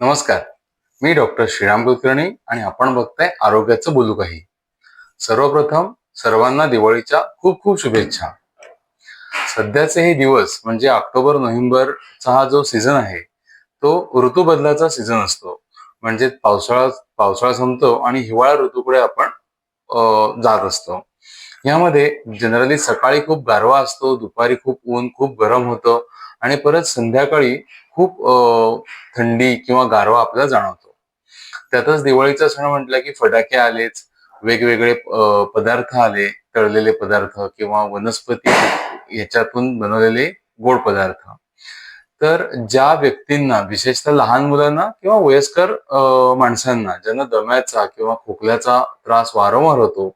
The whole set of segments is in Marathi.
नमस्कार. मी डॉक्टर श्रीराम कुलकर्णी आणि आपण बघताय आरोग्याचं बोलू काही सर्वप्रथम सर्वांना दिवाळीच्या खूप खूप शुभेच्छा. सध्याचे हे दिवस म्हणजे ऑक्टोबर नोव्हेंबरचा हा जो सीझन आहे तो ऋतू बदलाचा सीझन असतो. म्हणजे पावसाळा पावसाळा संपतो आणि हिवाळा ऋतूकडे आपण जात असतो. यामध्ये जनरली सकाळी खूप गारवा असतो दुपारी खूप ऊन खूप गरम होतं आणि परत संध्याकाळी खूप थंडी किंवा गारवा आपल्याला जाणवतो. त्यातच दिवाळीचा सण म्हटलं की फटाके आलेच वेगवेगळे पदार्थ आले तळलेले पदार्थ किंवा वनस्पती याच्यातून बनवलेले गोड पदार्थ. तर ज्या व्यक्तींना विशेषतः लहान मुलांना किंवा वयस्कर माणसांना ज्यांना दम्याचा किंवा खोकल्याचा त्रास वारंवार होतो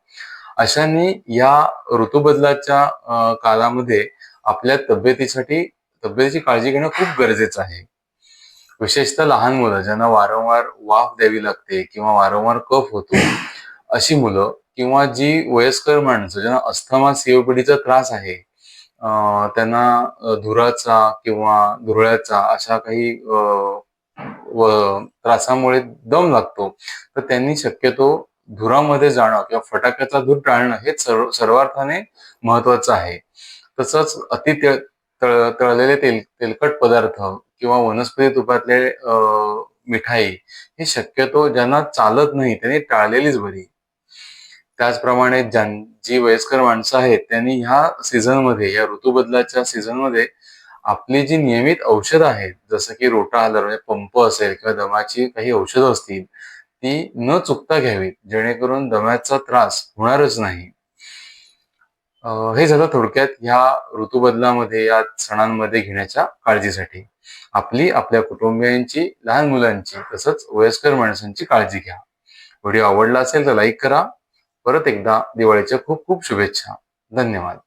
अशांनी या ऋतूबदलाच्या काळामध्ये आपल्या तब्येतीसाठी तब्येतीची काळजी घेणं खूप गरजेचं आहे. विशेषतः लहान मुलं ज्यांना वारंवार वाफ द्यावी लागते किंवा वारंवार कफ होतो अशी मुलं किंवा जी वयस्कर माणसं ज्यांना अस्थमा सीओपीडीचा त्रास आहे त्यांना धुराचा किंवा धुरळ्याचा अशा काही व त्रासामुळे दम लागतो तर त्यांनी शक्यतो धुरामध्ये जाणं किंवा फटाक्याचा धूर टाळणं हे सर्व सर्वार्थाने महत्वाचं आहे. तसंच अति ते- तळ तळलेले तेल तेलकट पदार्थ किंवा वनस्पती तुपातले मिठाई हे शक्यतो ज्यांना चालत नाही त्यांनी टाळलेलीच बरी. त्याचप्रमाणे ज्यां जी वयस्कर माणसं आहेत त्यांनी ह्या सीझनमध्ये या ऋतूबदलाच्या सीझनमध्ये आपली जी नियमित औषधं आहेत जसं की रोटा आलं म्हणजे पंप असेल किंवा दमाची काही औषधं असतील ती न चुकता घ्यावीत जेणेकरून दम्याचा त्रास होणारच नाही. हे झालं थोडक्यात ह्या ऋतूबदलामध्ये या सणांमध्ये घेण्याच्या काळजीसाठी. आपली आपल्या कुटुंबियांची लहान मुलांची तसंच वयस्कर माणसांची काळजी घ्या. व्हिडिओ आवडला असेल तर लाईक करा. परत एकदा दिवाळीच्या खूप खूप शुभेच्छा. धन्यवाद.